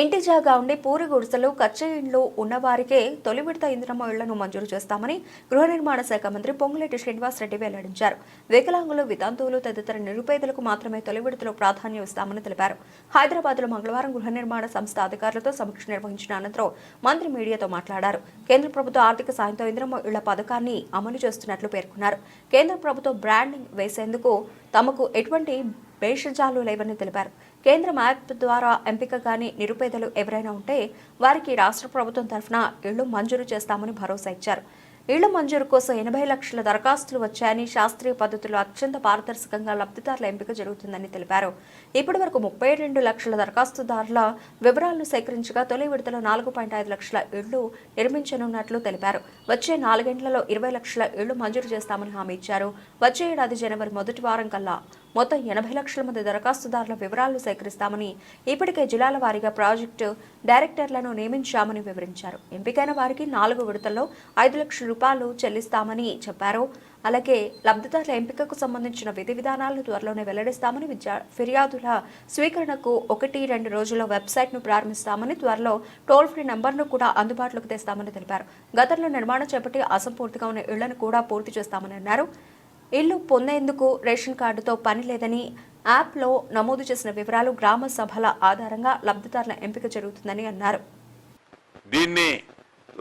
ఇంటి జాగా ఉండి పూరి గుడిసెలు కచ్చే ఇండ్లు ఉన్నవారికే తొలి విడత ఇంద్రమ్మ ఇళ్ళను మంజూరు చేస్తామని గృహ నిర్మాణ శాఖ మంత్రి పొంగులేటి శ్రీనివాసరెడ్డి వెల్లడించారు. వికలాంగులు వితంతువులు తదితర నిరుపేదలకు మాత్రమే తొలి విడతలో ప్రాధాన్యం ఇస్తామని తెలిపారు. హైదరాబాద్లో మంగళవారం గృహ నిర్మాణ సంస్థ అధికారులతో సమీక్ష నిర్వహించిన అనంతరం మంత్రి మీడియాతో మాట్లాడారు. కేంద్ర ప్రభుత్వ ఆర్థిక సాయంతో ఇంద్రమ్మ ఇళ్ళ పథకాన్ని అమలు చేస్తున్నట్లు పేర్కొన్నారు. కేంద్ర ప్రభుత్వం బ్రాండింగ్ వేసేందుకు తమకు ఎటువంటి భేషజాలు లేవని తెలిపారు. కేంద్రం యాప్ ద్వారా ఎంపిక కాని నిరుపేదలు ఎవరైనా ఉంటే వారికి రాష్ట్ర ప్రభుత్వం తరఫున ఇళ్ళు మంజూరు చేస్తామని భరోసా ఇచ్చారు. ఇళ్ళ మంజూరు కోసం ఎనభై లక్షల దరఖాస్తులు వచ్చాయని శాస్త్రీయ పద్ధతిలో అత్యంత పారదర్శకంగా లబ్ధిదారుల ఎంపిక జరుగుతుందని తెలిపారు. ఇప్పటి వరకు ముప్పై రెండు లక్షల దరఖాస్తుదారుల వివరాలను సేకరించగా తొలి విడతలో నాలుగు పాయింట్ ఐదు లక్షల ఇళ్ళు నిర్మించనున్నట్లు తెలిపారు. వచ్చే నాలుగేండ్లలో ఇరవై లక్షల ఇళ్ళు మంజూరు చేస్తామని హామీ ఇచ్చారు. వచ్చే ఏడాది జనవరి మొదటి వారం కల్లా మొత్తం ఎనభై లక్షల మంది దరఖాస్తుదారుల వివరాలు సేకరిస్తామని ఇప్పటికే జిల్లాల వారీగా ప్రాజెక్టు డైరెక్టర్లను నియమించామని వివరించారు. ఎంపికైన వారికి నాలుగు విడతల్లో ఐదు లక్షల రూపాయలు చెల్లిస్తామని చెప్పారు. అలాగే లబ్ధిదారుల ఎంపికకు సంబంధించిన విధి విధానాలను త్వరలోనే వెల్లడిస్తామని విద్యా ఫిర్యాదుల స్వీకరణకు ఒకటి రెండు రోజుల్లో వెబ్సైట్ను ప్రారంభిస్తామని త్వరలో టోల్ ఫ్రీ నెంబర్ను కూడా అందుబాటులోకి తెస్తామని తెలిపారు. గతంలో నిర్మాణం చేపట్టి అసంపూర్తిగా ఉన్న ఇళ్ళను కూడా పూర్తి చేస్తామని అన్నారు. ఇల్లు పొందేందుకు రేషన్ కార్డుతో పని లేదని యాప్లో నమోదు చేసిన వివరాలు గ్రామ సభల ఆధారంగా లబ్ధిదారుల ఎంపిక జరుగుతుందని అన్నారు. దీన్ని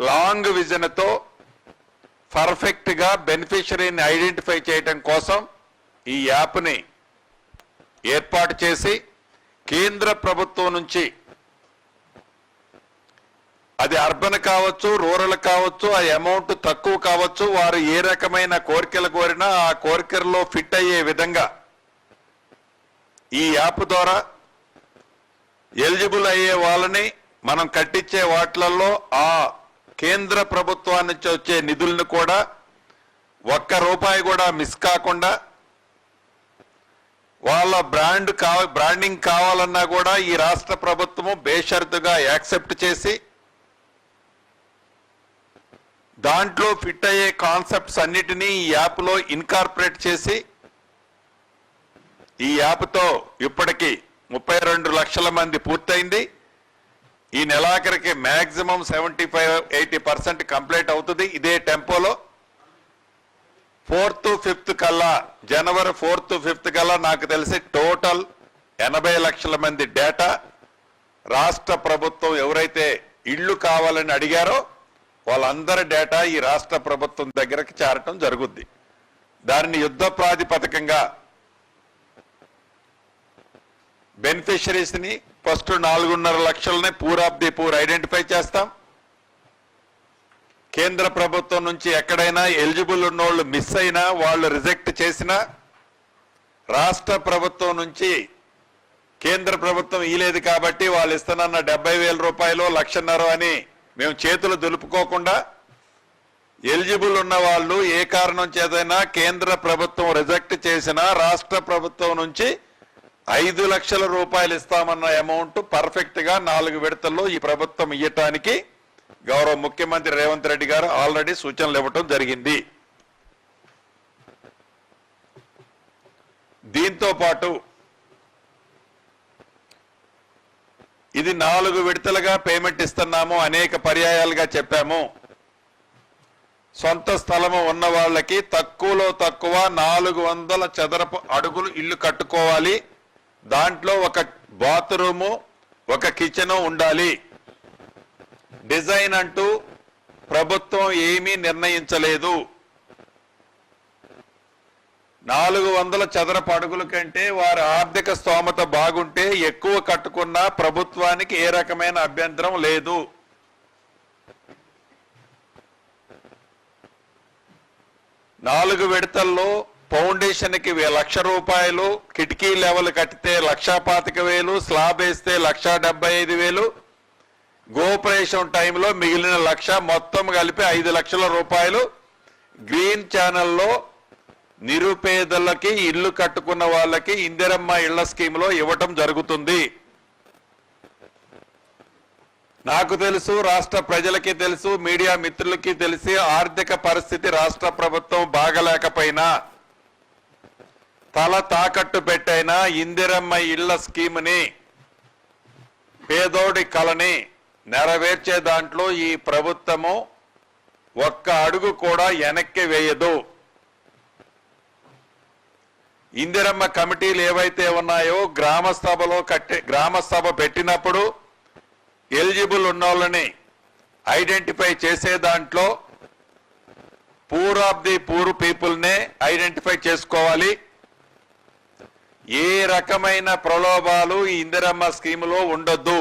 లాంగ్ విజన్తో పర్ఫెక్ట్గా బెనిఫిషరీని ఐడెంటిఫై చేయడం కోసం ఈ యాప్ని ఏర్పాటు చేసి కేంద్ర ప్రభుత్వం నుంచి అది అర్బన్ కావచ్చు రూరల్ కావచ్చు ఆ అమౌంట్ తక్కువ కావచ్చు వారు ఏ రకమైన కోరికలు కోరినా ఆ కోరికల్లో ఫిట్ అయ్యే విధంగా ఈ యాప్ ద్వారా ఎలిజిబుల్ అయ్యే వాళ్ళని మనం కట్టించే వాటిలలో ఆ కేంద్ర ప్రభుత్వానికి నుంచి వచ్చే నిధులను కూడా ఒక్క రూపాయి కూడా మిస్ కాకుండా వాళ్ళ బ్రాండ్ కా బ్రాండింగ్ కావాలన్నా కూడా ఈ రాష్ట్ర ప్రభుత్వము బేషరతుగా యాక్సెప్ట్ చేసి దాంట్లో ఫిట్ అయ్యే కాన్సెప్ట్స్ అన్నిటినీ ఈ యాప్లో ఇన్కార్పొరేట్ చేసి ఈ యాప్తో ఇప్పటికి ముప్పై రెండు లక్షల మంది పూర్తయింది. ఈ నెలాఖరికి maximum seventy five eighty percent complete అవుతుంది ఇదే టెంపోలో ఫోర్త్ ఫిఫ్త్ కల్లా జనవరి ఫోర్త్ ఫిఫ్త్ కల్లా నాకు తెలిసి టోటల్ ఎనభై లక్షల మంది డేటా రాష్ట్ర ప్రభుత్వం ఎవరైతే ఇళ్ళు కావాలని అడిగారో వాళ్ళందరి డేటా ఈ రాష్ట్ర ప్రభుత్వం దగ్గరకు చేరటం జరుగుద్ది. దానిని యుద్ధ ప్రాతిపదికంగా బెనిఫిషరీస్ని ఫస్ట్ నాలుగున్నర లక్షలని poor of the poor identify చేస్తాం. కేంద్ర ప్రభుత్వం నుంచి ఎక్కడైనా ఎలిజిబుల్ ఉన్నోళ్ళు మిస్ అయినా వాళ్ళు రిజెక్ట్ చేసినా రాష్ట్ర ప్రభుత్వం నుంచి కేంద్ర ప్రభుత్వం ఇలేదు కాబట్టి వాళ్ళు ఇస్తున్న డెబ్బై వేల రూపాయలు లక్షన్నర అని మేము చేతులు దులుపుకోకుండా ఎలిజిబుల్ ఉన్న వాళ్ళు ఏ కారణం చేతైనా కేంద్ర ప్రభుత్వం రిజెక్ట్ చేసినా రాష్ట్ర ప్రభుత్వం నుంచి ఐదు లక్షల రూపాయలు ఇస్తామన్న అమౌంట్ పర్ఫెక్ట్గా నాలుగు విడతల్లో ఈ ప్రభుత్వం ఇయ్యటానికి గౌరవ ముఖ్యమంత్రి రేవంత్ రెడ్డి గారు ఆల్రెడీ సూచనలు ఇవ్వటం జరిగింది. దీంతో పాటు ఇది నాలుగు విడతలుగా పేమెంట్ ఇస్తున్నాము అనేక పర్యాయాలుగా చెప్పాము. సొంత స్థలము ఉన్న వాళ్ళకి తక్కువలో తక్కువ నాలుగు వందల చదరపు అడుగులు ఇల్లు కట్టుకోవాలి. దాంట్లో ఒక బాత్రూము ఒక కిచెను ఉండాలి. డిజైన్ అంటూ ప్రభుత్వం ఏమీ నిర్ణయించలేదు. నాలుగు వందల చదరపు అడుగుల కంటే వారి ఆర్థిక స్తోమత బాగుంటే ఎక్కువ కట్టుకున్నా ప్రభుత్వానికి ఏ రకమైన అభ్యంతరం లేదు. నాలుగు విడతల్లో ఫౌండేషన్కి లక్ష రూపాయలు కిటికీ లెవెల్ కట్టితే లక్షా పాతిక వేలు స్లాబ్ వేస్తే లక్షా డెబ్బై ఐదు వేలు. గోపరేషన్ టైంలో మిగిలిన లక్ష మొత్తం కలిపి ఐదు లక్షల రూపాయలు. గ్రీన్ ఛానల్లో నిరుపేదలకి ఇల్లు కట్టుకున్న వాళ్ళకి ఇందిరమ్మ ఇళ్ళ స్కీమ్లో ఇవ్వటం జరుగుతుంది. నాకు తెలుసు రాష్ట్ర ప్రజలకి తెలుసు మీడియా మిత్రులకి తెలిసి ఆర్థిక పరిస్థితి రాష్ట్ర ప్రభుత్వం బాగలేకపోయినా తల తాకట్టు పెట్టైనా ఇందిరమ్మ ఇళ్ళ స్కీమ్ని పేదోడి కలని నెరవేర్చే దాంట్లో ఈ ప్రభుత్వము ఒక్క అడుగు కూడా వెనక్కి వేయదు. ఇందిరమ్మ కమిటీలు ఏవైతే ఉన్నాయో గ్రామ సభలో కట్టే గ్రామ సభ పెట్టినప్పుడు ఎలిజిబుల్ ఉన్నోళ్ళని ఐడెంటిఫై చేసే దాంట్లో పూర్ ఆఫ్ ది పూర్ పీపుల్నే ఐడెంటిఫై చేసుకోవాలి. ఏ రకమైన ప్రలోభాలు ఈ ఇందిరమ్మ స్కీములో ఉండొద్దు.